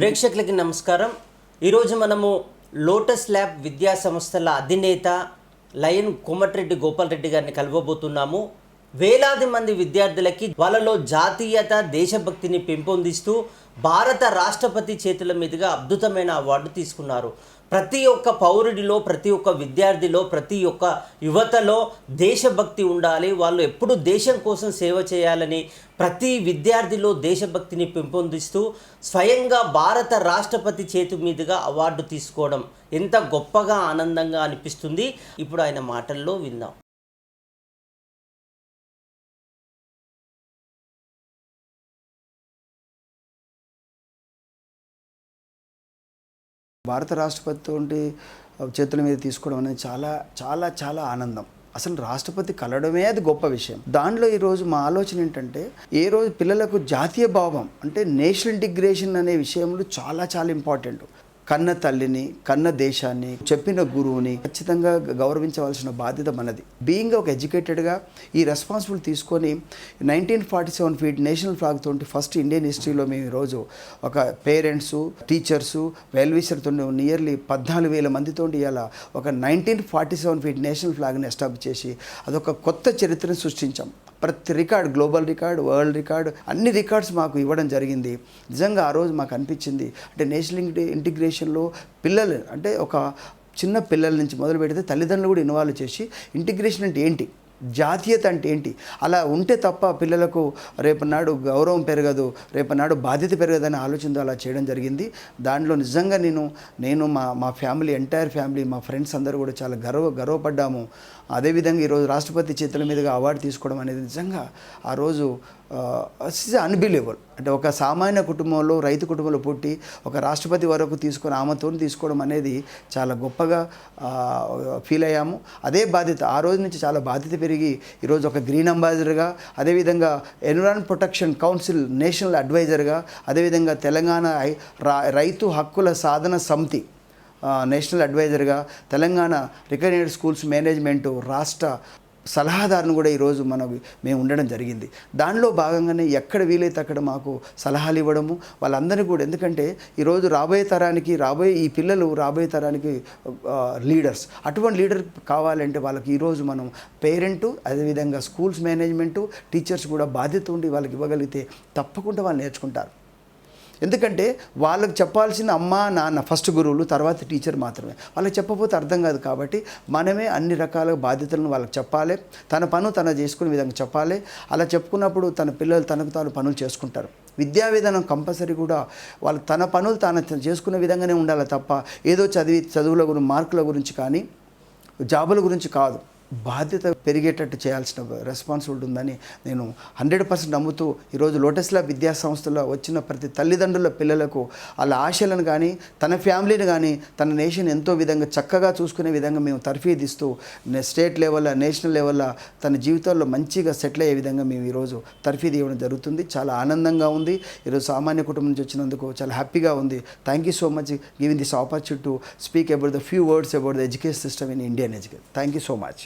ప్రేక్షకులకి నమస్కారం. ఈరోజు మనము లోటస్ ల్యాబ్ విద్యా సంస్థల అధినేత లయన్ కోమటిరెడ్డి గోపాల్ రెడ్డి గారిని కలవబోతున్నాము. వేలాది మంది విద్యార్థులకి వాళ్ళలో జాతీయత దేశభక్తిని పెంపొందిస్తూ భారత రాష్ట్రపతి చేతుల మీదుగా అద్భుతమైన అవార్డు తీసుకున్నారు. ప్రతి ఒక్క పౌరుడిలో ప్రతి ఒక్క విద్యార్థిలో ప్రతి ఒక్క యువతలో దేశభక్తి ఉండాలి. వాళ్ళు ఎప్పుడు దేశం కోసం సేవ చేయాలని ప్రతి విద్యార్థిలో దేశభక్తిని పెంపొందిస్తూ స్వయంగా భారత రాష్ట్రపతి చేతి మీదుగా అవార్డు తీసుకోవడం ఎంత గొప్పగా ఆనందంగా అనిపిస్తుంది. ఇప్పుడు ఆయన మాటల్లో విందాం. భారత రాష్ట్రపతి చేతుల మీద తీసుకోవడం అనేది చాలా చాలా చాలా ఆనందం. అసలు రాష్ట్రపతి కలడమే అది గొప్ప విషయం. దాంట్లో ఈరోజు మా ఆలోచన ఏంటంటే ఏ రోజు పిల్లలకు జాతీయ భావం అంటే నేషనల్ ఇంటిగ్రేషన్ అనే విషయంలో చాలా చాలా ఇంపార్టెంట్. కన్న తల్లిని కన్న దేశాన్ని చెప్పిన గురువుని ఖచ్చితంగా గౌరవించవలసిన బాధ్యత మనది. బీయింగ్ ఒక ఎడ్యుకేటెడ్గా ఈ రెస్పాన్సిబుల్ తీసుకొని nineteen forty seven feet national flag తోటి ఫస్ట్ ఇండియన్ హిస్టరీలో మేము ఈరోజు ఒక పేరెంట్స్ టీచర్సు వెల్విషర్తో నియర్లీ పద్నాలుగు వేల మందితో ఇలా ఒక nineteen forty seven feet national ఫ్లాగ్ని establish చేసి అదొక కొత్త చరిత్రను సృష్టించాం. ప్రతి record global record world record అన్ని రికార్డ్స్ మాకు ఇవ్వడం జరిగింది. నిజంగా ఆ రోజు మాకు అనిపించింది. అంటే నేషనల్ ఇంటిగ్రేషన్లో పిల్లలు అంటే ఒక చిన్న పిల్లల నుంచి మొదలు పెడితే తల్లిదండ్రులు కూడా ఇన్వాల్వ్ చేసి ఇంటిగ్రేషన్ అంటే ఏంటి? జాతీయత అంటే ఏంటి? అలా ఉంటే తప్ప పిల్లలకు రేపనాడు గౌరవం పెరగదు రేపనాడు బాధ్యత పెరగదని ఆలోచనతో అలా చేయడం జరిగింది. దాంట్లో నిజంగా నేను నేను మా మా ఫ్యామిలీ ఎంటైర్ ఫ్యామిలీ మా ఫ్రెండ్స్ అందరూ కూడా చాలా గర్వ గర్వపడ్డాము. అదేవిధంగా ఈరోజు రాష్ట్రపతి చేతుల మీదుగా అవార్డు తీసుకోవడం అనేది నిజంగా ఆ రోజు అన్బిలీవబుల్ అంటే ఒక సామాన్య కుటుంబంలో రైతు కుటుంబంలో పుట్టి ఒక రాష్ట్రపతి వరకు తీసుకొని ఆమెతో తీసుకోవడం అనేది చాలా గొప్పగా ఫీల్ అయ్యాము. అదే బాధ్యత ఆ రోజు నుంచి చాలా బాధ్యత పెరిగి ఈరోజు ఒక గ్రీన్ అంబాసిడర్గా అదేవిధంగా ఎన్విరాన్ ప్రొటెక్షన్ కౌన్సిల్ నేషనల్ అడ్వైజర్గా అదేవిధంగా తెలంగాణ రైతు హక్కుల సాధన సమితి నేషనల్ అడ్వైజర్గా తెలంగాణ రికగ్నైజ్డ్ స్కూల్స్ మేనేజ్మెంటు రాష్ట్ర సలహాదారుని కూడా ఈరోజు మనం మేము ఉండడం జరిగింది. దానిలో భాగంగానే ఎక్కడ వీలైతే అక్కడ మాకు సలహాలు ఇవ్వడము వాళ్ళందరినీ కూడా ఎందుకంటే ఈరోజు రాబోయే తరానికి రాబోయే ఈ పిల్లలు రాబోయే తరానికి లీడర్స్. అటువంటి లీడర్ కావాలంటే వాళ్ళకి ఈరోజు మనం పేరెంటు అదేవిధంగా స్కూల్స్ మేనేజ్మెంటు టీచర్స్ కూడా బాధ్యత ఉండి వాళ్ళకి ఇవ్వగలిగితే తప్పకుండా వాళ్ళు నేర్చుకుంటారు. ఎందుకంటే వాళ్ళకి చెప్పాల్సిన అమ్మ నాన్న ఫస్ట్ గురువులు తర్వాత టీచర్ మాత్రమే. వాళ్ళకి చెప్పకపోతే అర్థం కాదు కాబట్టి మనమే అన్ని రకాల బాధ్యతలను వాళ్ళకి చెప్పాలి. తన పను తన చేసుకునే విధంగా చెప్పాలి. అలా చెప్పుకున్నప్పుడు తన పిల్లలు తనకు తాను పనులు చేసుకుంటారు. విద్యా విధానం కంపల్సరీ కూడా వాళ్ళు తన పనులు తాను చేసుకునే విధంగానే ఉండాలి తప్ప ఏదో చదివి చదువుల గురించి మార్కుల గురించి కానీ జాబుల గురించి కాదు. బాధ్యత పెరిగేటట్టు చేయాల్సిన రెస్పాన్సిబిలిటీ ఉందని నేను హండ్రెడ్ పర్సెంట్ నమ్ముతూ ఈరోజు లోటస్లా విద్యా సంస్థలో వచ్చిన ప్రతి తల్లిదండ్రుల పిల్లలకు వాళ్ళ ఆశలను కానీ తన ఫ్యామిలీని కానీ తన నేషన్ ఎంతో విధంగా చక్కగా చూసుకునే విధంగా మేము తర్ఫీదిస్తూ స్టేట్ లెవెల్లో నేషనల్ లెవెల్లో తన జీవితంలో మంచిగా సెటిల్ అయ్యే విధంగా మేము ఈరోజు తర్ఫీదు ఇవ్వడం జరుగుతుంది. చాలా ఆనందంగా ఉంది. ఈరోజు సామాన్య కుటుంబం నుంచి వచ్చినందుకు చాలా హ్యాపీగా ఉంది. Thank you so much giving this opportunity to speak about the few words about the education system in Indian education thank you so much